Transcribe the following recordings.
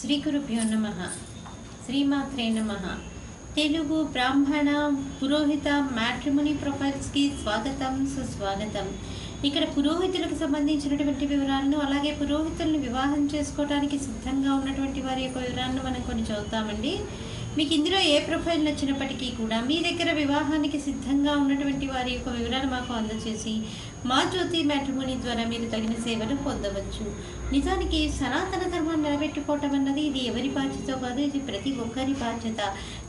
శ్రీ గురుభ్యో నమ. శ్రీమాత్రే నమ. తెలుగు బ్రాహ్మణ పురోహిత మ్యాట్రిమోని ప్రొఫైల్స్కి స్వాగతం సుస్వాగతం. ఇక్కడ పురోహితులకు సంబంధించినటువంటి వివరాలను అలాగే పురోహితులను వివాహం చేసుకోవడానికి సిద్ధంగా ఉన్నటువంటి వారి యొక్క వివరాలను మనం కొన్ని చదువుతామండి. మీకు ఇందులో ఏ ప్రొఫైల్ నచ్చినప్పటికీ కూడా మీ దగ్గర వివాహానికి సిద్ధంగా ఉన్నటువంటి వారి యొక్క వివరాలు మాకు అందజేసి మా జ్యోతి మ్యాట్రిమోనీ ద్వారా మీరు తగిన సేవలు పొందవచ్చు. నిజానికి సనాతన ధర్మాన్ని నిలబెట్టుకోవటం అన్నది ఇది ఎవరి బాధ్యత కాదు ఇది ప్రతి ఒక్కరి బాధ్యత.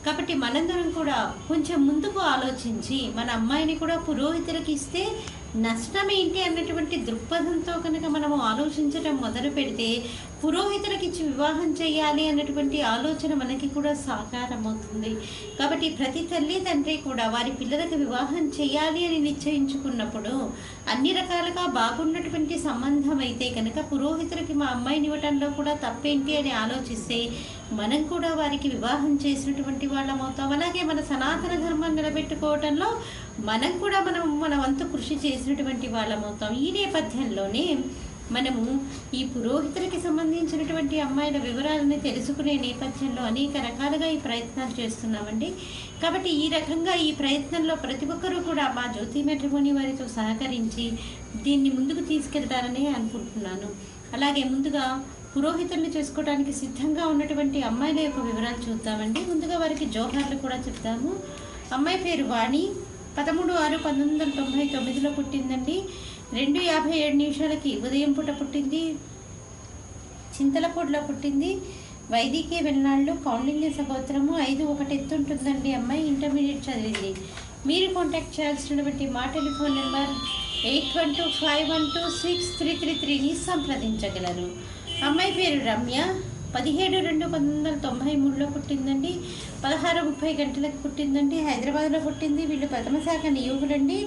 కాబట్టి మనందరం కూడా కొంచెం ముందుకు ఆలోచించి మన అమ్మాయిని కూడా పురోహితులకు ఇస్తే నష్టం ఏంటి అన్నటువంటి దృక్పథంతో కనుక మనము ఆలోచించడం మొదలు పెడితే పురోహితులకు ఇచ్చి వివాహం చేయాలి అన్నటువంటి ఆలోచన మనకి కూడా సాకారం అవుతుంది కాబట్టి ప్రతి తల్లి తండ్రి కూడా వారి పిల్లలకు వివాహం చేయాలి అని నిశ్చయించుకున్నప్పుడు అన్ని రకాలుగా బాగున్నటువంటి సంబంధం అయితే కనుక పురోహితులకి మా అమ్మాయిని ఇవ్వటంలో కూడా తప్పేంటి అని ఆలోచిస్తే మనం కూడా వారికి వివాహం చేసినటువంటి వాళ్ళం అవుతాం. అలాగే మన సనాతన ధర్మాన్ని నిలబెట్టుకోవటంలో మనం కూడా మనం మన వంతు కృషి చేసినటువంటి వాళ్ళం అవుతాం. ఈ నేపథ్యంలోనే మనము ఈ పురోహితులకి సంబంధించినటువంటి అమ్మాయిల వివరాలని తెలుసుకునే నేపథ్యంలో అనేక రకాలుగా ఈ ప్రయత్నాలు చేస్తున్నామండి. కాబట్టి ఈ రకంగా ఈ ప్రయత్నంలో ప్రతి ఒక్కరూ కూడా మా జ్యోతి మెట్రిమోని వారితో సహకరించి దీన్ని ముందుకు తీసుకెళ్తారని అనుకుంటున్నాను. అలాగే ముందుగా పురోహితుల్ని చేసుకోవడానికి సిద్ధంగా ఉన్నటువంటి అమ్మాయిల యొక్క వివరాలు చూద్దామండి. ముందుగా వారికి జోహార్లు కూడా చెప్తాము. అమ్మాయి పేరు వాణి. పదమూడు ఆరు పంతొమ్మిది వందల తొంభై తొమ్మిదిలో పుట్టిందండి. రెండు యాభై ఏడు నిమిషాలకి ఉదయం పూట పుట్టింది. చింతలపూడిలో పుట్టింది. వైదికీ వెళ్ళాళ్ళు కౌండిల్య సగోత్రము ఐదు ఒకటి ఎత్తుంటుందండి అమ్మాయి ఇంటర్మీడియట్ చదివింది. మీరు కాంటాక్ట్ చేయాల్సినటువంటి మా telephone number eight one two five one two six three three త్రీని సంప్రదించగలరు. అమ్మాయి పేరు రమ్య. పదిహేడు రెండు పంతొమ్మిది వందల తొంభై మూడులో పుట్టిందండి. పదహారు ముప్పై గంటలకు పుట్టిందండి. హైదరాబాద్లో పుట్టింది. వీళ్ళు ప్రథమ శాఖ నియోగులండి.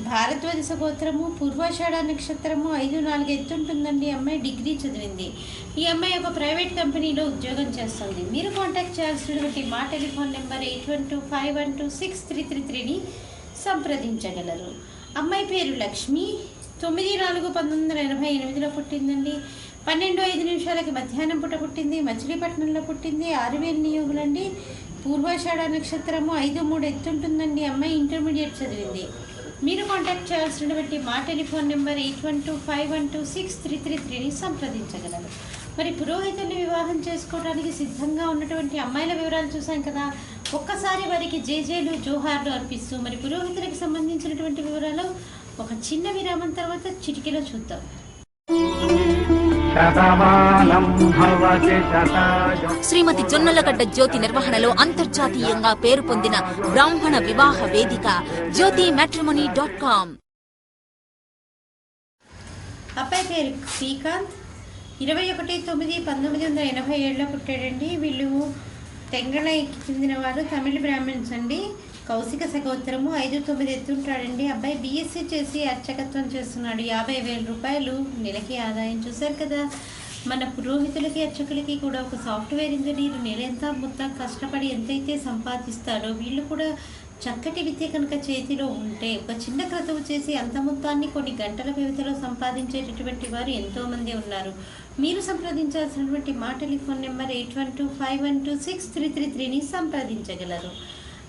భారద్వాజ గోత్రము పూర్వాషాఢ నక్షత్రము ఐదు నాలుగు ఎత్తుంటుందండి అమ్మాయి డిగ్రీ చదివింది. ఈ అమ్మాయి ఒక ప్రైవేట్ కంపెనీలో ఉద్యోగం చేస్తుంది. మీరు కాంటాక్ట్ చేయాల్సినటువంటి మా telephone number eight one two five one two six three three త్రీని సంప్రదించగలరు. అమ్మాయి పేరు లక్ష్మి. తొమ్మిది నాలుగు పంతొమ్మిది వందల ఎనభై ఎనిమిదిలో పుట్టిందండి. పన్నెండు ఐదు నిమిషాలకి మధ్యాహ్నం పూట పుట్టింది. మచిలీపట్నంలో పుట్టింది. ఆరువేలు నియోగులండి పూర్వాషాఢ నక్షత్రము ఐదు మూడు ఎత్తుంటుందండి. అమ్మాయి ఇంటర్మీడియట్ చదివింది. మీరు కాంటాక్ట్ చేయాల్సినటువంటి మా telephone number eight one two five one two six three three త్రీని సంప్రదించగలరు. మరి పురోహితుల్ని వివాహం చేసుకోవడానికి సిద్ధంగా ఉన్నటువంటి అమ్మాయిల వివరాలు చూసాం కదా. ఒక్కసారి వారికి జేజేలు జోహార్లు అర్పిస్తూ మరి పురోహితులకు సంబంధించినటువంటి వివరాలు ఒక చిన్న విరామం తర్వాత చిటికీలో చూద్దాం. శ్రీమతి జొన్నలగడ్డ జ్యోతి నిర్వహణలో అంతర్జాతీయంగా పేరు పొందిన బ్రాహ్మణ వివాహ వేదిక జ్యోతి మ్యాట్రిమోనీ డాట్ కామ్ అబ్బాయి పేరు శ్రీకాంత్ ఇరవై ఒకటి తొమ్మిది పంతొమ్మిది వందల ఎనభై ఏడులో పుట్టాడండి. వీళ్ళు తెంగళకి చెందిన వారు తమిళ బ్రాహ్మణ్స్ అండి. కౌశిక సగోత్రము ఐదు తొమ్మిది ఎత్తుంటాడండి. అబ్బాయి బీఎస్సీ చేసి అర్చకత్వం చేస్తున్నాడు. యాభై వేల రూపాయలు నెలకి ఆదాయం చూశారు కదా. మన పురోహితులకి అర్చకులకి కూడా ఒక సాఫ్ట్వేర్ ఇంజనీర్ నెలంతా మొత్తం కష్టపడి ఎంతైతే సంపాదిస్తాడో వీళ్ళు కూడా చక్కటి విద్య కనుక చేతిలో ఉంటే ఒక చిన్న క్రతువు చేసి అంత మొత్తాన్ని కొన్ని గంటల వ్యవధిలో సంపాదించేటటువంటి వారు ఎంతోమంది ఉన్నారు. మీరు సంప్రదించాల్సినటువంటి మా telephone number eight one two five one two six three three త్రీని సంప్రదించగలరు.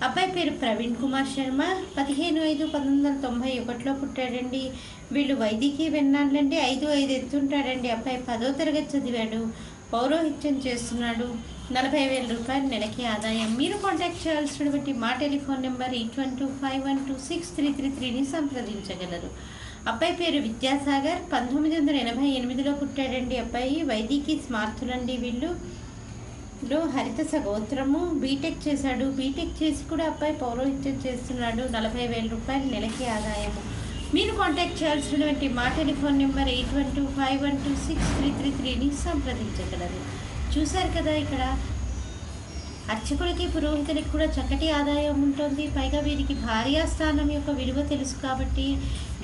అబ్బాయి పేరు ప్రవీణ్ కుమార్ శర్మ. పదిహేను ఐదు పంతొమ్మిది వందల తొంభై ఒకటిలో పుట్టాడండి. వీళ్ళు వైదికి విన్నాళ్ళండి. ఐదు ఐదు ఎత్తుంటాడండి. అబ్బాయి పదో తరగతి చదివాడు. పౌరోహిత్యం చేస్తున్నాడు. నలభై వేల రూపాయలు నెలకి ఆదాయం. మీరు కాంటాక్ట్ చేయాల్సినటువంటి మా telephone number eight one two five one two six three three త్రీని సంప్రదించగలరు. అబ్బాయి పేరు విద్యాసాగర్. పంతొమ్మిది వందల ఎనభై ఎనిమిదిలో పుట్టాడండి. అబ్బాయి వైదికి స్మార్తులండి వీళ్ళు. లో హరిత సగోత్రము బీటెక్ చేశాడు. బీటెక్ చేసి కూడా అబ్బాయి పౌరోహిత్యం చేస్తున్నాడు. నలభై వేల రూపాయలు నెలకి ఆదాయము. మీరు కాంటాక్ట్ చేయాల్సినటువంటి మా telephone number eight one two five one two six three three త్రీని సంప్రదించగలరు. చూశారు కదా ఇక్కడ? అర్చకులకి పురోహితులకి కూడా చక్కటి ఆదాయం ఉంటుంది. పైగా వీరికి భార్యాస్థానం యొక్క విలువ తెలుసు కాబట్టి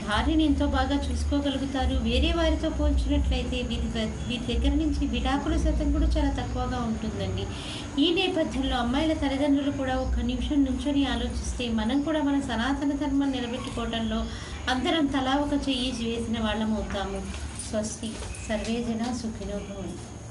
భార్యని ఎంతో బాగా చూసుకోగలుగుతారు. వేరే వారితో పోల్చినట్లయితే వీరి ద- వీరి దగ్గర నుంచి విడాకుల శాతం కూడా చాలా తక్కువగా ఉంటుందండి. ఈ నేపథ్యంలో అమ్మాయిల తల్లిదండ్రులు కూడా ఒక నిమిషం నుంచొని ఆలోచిస్తే మనం కూడా మన సనాతన ధర్మం నిలబెట్టుకోవడంలో అందరం తలా ఒక చెయ్యి వేసిన వాళ్ళం అవుతాము. స్వస్తి. సర్వేజన సుఖినోభవంతు